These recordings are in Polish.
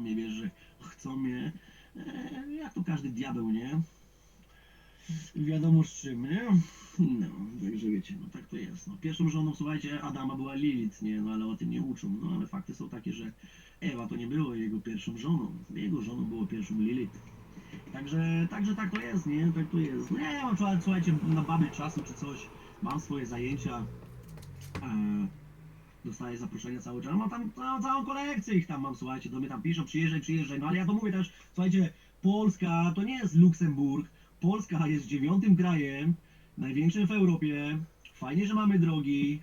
mnie, wiesz, że chcą mnie, e, jak to każdy diabeł, nie? Wiadomo z czym, nie? No, także wiecie, no tak to jest. No, pierwszą żoną, słuchajcie, Adama była Lilith, nie? No ale o tym nie uczą. No ale fakty są takie, że Ewa to nie było jego pierwszą żoną. Jego żoną było pierwszą Lilith. Także, także tak to jest, nie? Tak to jest. No ja mam, słuchaj- słuchajcie, na baby czasu czy coś, mam swoje zajęcia, e, dostaję zaproszenia cały czas, mam tam całą, całą kolekcję ich tam mam, słuchajcie, do mnie tam piszą, przyjeżdżaj, przyjeżdżaj, no ale ja to mówię też, słuchajcie, Polska to nie jest Luksemburg, Polska jest dziewiątym krajem, największym w Europie, fajnie, że mamy drogi,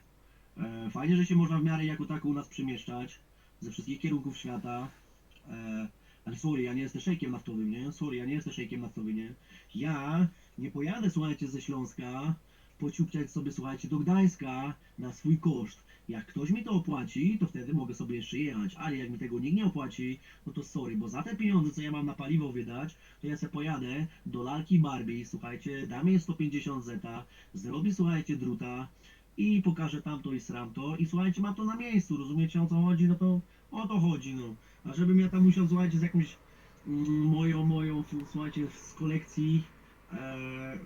e, fajnie, że się można w miarę jako tak u nas przemieszczać, ze wszystkich kierunków świata, e, ale sorry, ja nie jestem szejkiem naftowym, nie? Sorry, ja nie jestem szejkiem naftowym, nie? Ja nie pojadę, słuchajcie, ze Śląska pociupciać sobie, słuchajcie, do Gdańska na swój koszt. Jak ktoś mi to opłaci, to wtedy mogę sobie jeszcze jechać, ale jak mi tego nikt nie opłaci, no to sorry, bo za te pieniądze, co ja mam na paliwo wydać, to ja se pojadę do lalki Barbie, słuchajcie, dam jej 150 zeta, zrobię, słuchajcie, druta i pokażę tamto i sramto i słuchajcie, mam to na miejscu, rozumiecie o co chodzi? No to o to chodzi, no. A żebym ja tam musiał, słuchajcie, z jakąś mm, moją, moją, słuchajcie, z kolekcji e,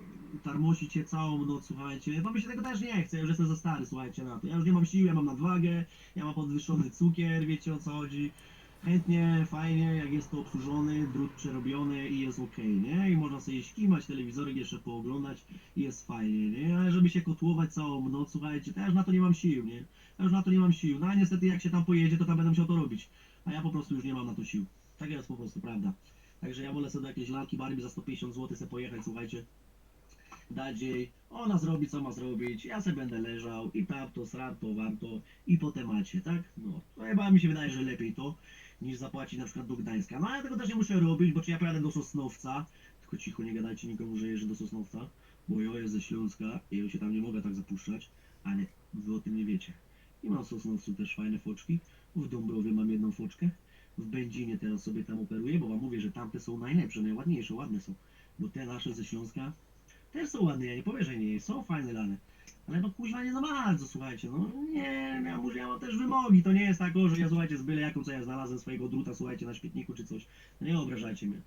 tarmosić się całą noc, słuchajcie, to mi się tego też nie chce, ja już jestem za stary, słuchajcie, na to. Ja już nie mam siły, ja mam nadwagę, ja mam podwyższony cukier, wiecie o co chodzi. Chętnie, fajnie, jak jest to obsłużony, drut przerobiony i jest ok, nie? I można sobie śkimać, telewizorek jeszcze pooglądać i jest fajnie, nie? Ale żeby się kotłować całą noc, słuchajcie, to ja już na to nie mam sił, nie? Ja już na to nie mam sił. No a niestety jak się tam pojedzie, to tam będę musiał to robić. A ja po prostu już nie mam na to sił. Tak jest po prostu, prawda. Także ja wolę sobie do jakiejś lalki Barbie za 150 zł sobie pojechać, słuchajcie. Dać jej, ona zrobi co ma zrobić, ja sobie będę leżał i tam to, sram to, wam to i po temacie, tak? No, to chyba mi się wydaje, że lepiej to, niż zapłacić na przykład do Gdańska. No ale tego też nie muszę robić, bo czy ja pojadę do Sosnowca, tylko cicho, nie gadajcie nikomu, że jeżdżę do Sosnowca, bo ja jest ze Śląska i ja się tam nie mogę tak zapuszczać, ale wy o tym nie wiecie. I mam w Sosnowcu też fajne foczki, w Dąbrowie mam jedną foczkę, w Będzinie teraz sobie tam operuję, bo wam mówię, że tamte są najlepsze, najładniejsze, ładne są. Bo te nasze ze Śląska też są ładne, ja nie powiem, że nie, są fajne lane. Ale no kuźwa nie za bardzo, słuchajcie, no nie, ja, muszę, ja mam też wymogi, to nie jest tak, że ja słuchajcie, z byle jaką, co ja znalazłem swojego druta, słuchajcie, na śmietniku czy coś, no nie obrażajcie mnie.